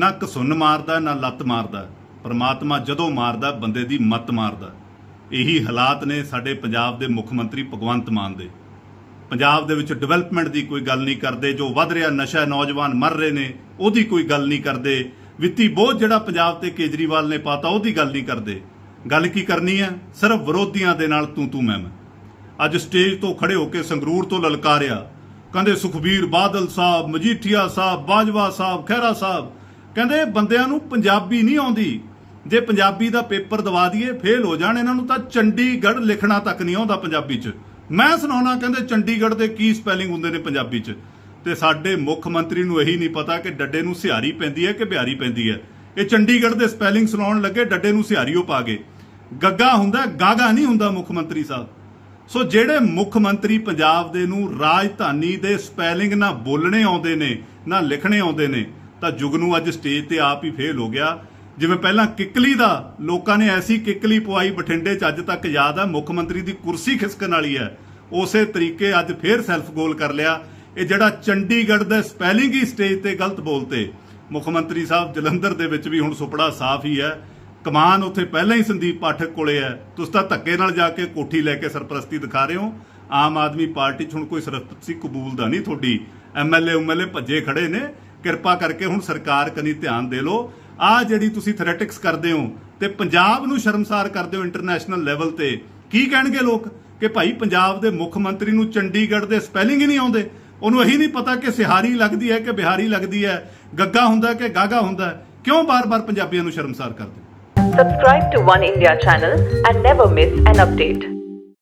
ਨਾ ਘਸੁੰਨ ਮਾਰਦਾ, ਨਾ ਲੱਤ ਮਾਰਦਾ। ਪਰਮਾਤਮਾ ਜਦੋਂ ਮਾਰਦਾ, ਬੰਦੇ ਦੀ ਮੱਤ ਮਾਰਦਾ। ਇਹੀ ਹਾਲਾਤ ਨੇ ਸਾਡੇ ਪੰਜਾਬ ਦੇ ਮੁੱਖ ਮੰਤਰੀ ਭਗਵੰਤ ਮਾਨ ਦੇ। ਪੰਜਾਬ ਦੇ ਵਿੱਚ ਡਿਵੈਲਪਮੈਂਟ ਦੀ ਕੋਈ ਗੱਲ ਨਹੀਂ ਕਰਦੇ, ਜੋ ਵੱਧ ਰਿਹਾ ਨਸ਼ਾ, ਨੌਜਵਾਨ ਮਰ ਰਹੇ ਨੇ, ਉਹਦੀ ਕੋਈ ਗੱਲ ਨਹੀਂ ਕਰਦੇ। ਵਿੱਤੀ ਬੋਝ ਜਿਹੜਾ ਪੰਜਾਬ ਤੇ ਕੇਜਰੀਵਾਲ ਨੇ ਪਾਤਾ, ਉਹਦੀ ਗੱਲ ਨਹੀਂ ਕਰਦੇ। ਗੱਲ ਕੀ ਕਰਨੀ ਹੈ? ਸਿਰਫ ਵਿਰੋਧੀਆਂ ਦੇ ਨਾਲ ਤੂੰ ਤੂੰ ਮੈਂ ਮੈਂ ਅੱਜ ਸਟੇਜ ਤੋਂ ਖੜੇ ਹੋ ਕੇ ਸੰਗਰੂਰ ਤੋਂ ਲਲਕਾਰਿਆ। ਕਹਿੰਦੇ ਸੁਖਬੀਰ ਬਾਦਲ ਸਾਹਿਬ, ਮਜੀਠੀਆ ਸਾਹਿਬ, ਬਾਜਵਾ ਸਾਹਿਬ, ਖਹਿਰਾ ਸਾਹਿਬ ਕਹਿੰਦੇ ਬੰਦਿਆਂ ਨੂੰ ਪੰਜਾਬੀ ਨਹੀਂ ਆਉਂਦੀ। ਜੇ ਪੰਜਾਬੀ ਦਾ ਪੇਪਰ ਦਵਾ ਦਈਏ, ਫੇਲ ਹੋ ਜਾਣ ਇਹਨਾਂ ਨੂੰ ਤਾਂ ਚੰਡੀਗੜ੍ਹ ਲਿਖਣਾ ਤੱਕ ਨਹੀਂ ਆਉਂਦਾ ਪੰਜਾਬੀ 'ਚ। ਮੈਂ ਸੁਣਾਉਣਾ ਕਹਿੰਦੇ ਚੰਡੀਗੜ੍ਹ ਦੇ ਕੀ ਸਪੈਲਿੰਗ ਹੁੰਦੇ ਨੇ ਪੰਜਾਬੀ 'ਚ। ਤੇ ਸਾਡੇ ਮੁੱਖ ਮੰਤਰੀ ਨੂੰ ਇਹੀ ਨਹੀਂ ਪਤਾ ਕਿ ਡੱਡੇ ਨੂੰ ਸਿਹਾਰੀ ਪੈਂਦੀ ਹੈ ਕਿ ਬਿਹਾਰੀ ਪੈਂਦੀ ਹੈ। ਇਹ ਚੰਡੀਗੜ੍ਹ ਦੇ ਸਪੈਲਿੰਗ ਸੁਣਾਉਣ ਲੱਗੇ ਡੱਡੇ ਨੂੰ ਸਿਹਾਰੀਓ ਪਾ ਗਏ ਗੱਗਾ ਹੁੰਦਾ, ਗਾਗਾ ਨਹੀਂ ਹੁੰਦਾ ਮੁੱਖ ਮੰਤਰੀ ਸਾਹਿਬ। ਸੋ ਜਿਹੜੇ ਮੁੱਖ ਮੰਤਰੀ ਪੰਜਾਬ ਦੇ ਨੂੰ ਰਾਜਧਾਨੀ ਦੇ ਸਪੈਲਿੰਗ ਨਾ ਬੋਲਣੇ ਆਉਂਦੇ ਨੇ, ਨਾ ਲਿਖਣੇ ਆਉਂਦੇ ਨੇ ਤਾਂ ਜੁਗਨੂ ਅੱਜ ਸਟੇਜ ਤੇ ਆਪ ਹੀ ਫੇਲ ਹੋ ਗਿਆ। ਜਿਵੇਂ ਪਹਿਲਾਂ ਕਿੱਕਲੀ ਦਾ, ਲੋਕਾਂ ਨੇ ਐਸੀ ਕਿੱਕਲੀ ਪਵਾਈ ਬਠਿੰਡੇ 'ਚ ਅੱਜ ਤੱਕ ਯਾਦ ਹੈ ਮੁੱਖ ਮੰਤਰੀ ਦੀ ਕੁਰਸੀ ਖਿਸਕਣ ਵਾਲੀ ਹੈ। ਉਸੇ ਤਰੀਕੇ ਅੱਜ ਫੇਰ ਸੈਲਫ ਗੋਲ ਕਰ ਲਿਆ। ਇਹ ਜਿਹੜਾ ਚੰਡੀਗੜ੍ਹ ਦਾ ਸਪੈਲਿੰਗ ਹੀ ਸਟੇਜ ਤੇ ਗਲਤ ਬੋਲਤੇ ਮੁੱਖ ਮੰਤਰੀ ਸਾਹਿਬ ਜਲੰਧਰ ਦੇ ਵਿੱਚ ਵੀ ਹੁਣ ਸੁਪੜਾ ਸਾਫ਼ ਹੀ ਹੈ। ਕਮਾਨ ਉੱਥੇ ਪਹਿਲਾਂ ਹੀ ਸੰਦੀਪ ਪਾਠਕ ਕੋਲੇ ਹੈ। ਤੁਸੀਂ ਤਾਂ ਧੱਕੇ ਨਾਲ ਜਾ ਕੇ ਕੋਠੀ ਲੈ ਕੇ ਸਰਪ੍ਰਸਤੀ ਦਿਖਾ ਰਹੇ ਹੋ। ਆਮ ਆਦਮੀ ਪਾਰਟੀ 'ਚ ਹੁਣ ਕੋਈ ਸਰਪ੍ਰਸਤੀ ਕਬੂਲਦਾ ਨਹੀਂ ਤੁਹਾਡੀ। ਐਮਐਲਏ ਉਮਐਲਏ ਭੱਜੇ ਖੜੇ ਨੇ। ਕਿਰਪਾ ਕਰਕੇ ਹੁਣ ਸਰਕਾਰ ਕਨੀ ਧਿਆਨ ਦੇ ਲਓ ਆ ਜਿਹੜੀ ਤੁਸੀਂ ਥਰੈਟਿਕਸ ਕਰਦੇ ਹੋ ਤੇ ਪੰਜਾਬ ਨੂੰ ਸ਼ਰਮਸਾਰ ਕਰਦੇ ਹੋ ਇੰਟਰਨੈਸ਼ਨਲ ਲੈਵਲ ਤੇ, ਕੀ ਕਹਿਣਗੇ ਲੋਕ ਕਿ ਭਾਈ ਪੰਜਾਬ ਦੇ ਮੁੱਖ ਮੰਤਰੀ ਨੂੰ ਚੰਡੀਗੜ੍ਹ ਦੇ ਸਪੈਲਿੰਗ ਹੀ ਨਹੀਂ ਆਉਂਦੇ ਉਹਨੂੰ ਇਹੀ ਨਹੀਂ ਪਤਾ ਕਿ ਸਿਹਾਰੀ ਲੱਗਦੀ ਹੈ ਕਿ ਬਿਹਾਰੀ ਲੱਗਦੀ ਹੈ, ਗੱਗਾ ਹੁੰਦਾ ਕਿ ਗਾਗਾ ਹੁੰਦਾ ਕਿਉਂ ਬਾਰ-ਬਾਰ ਪੰਜਾਬੀਆਂ ਨੂੰ ਸ਼ਰਮਸਾਰ ਕਰਦੇ ਹੋ? Subscribe to One India channel and never miss an.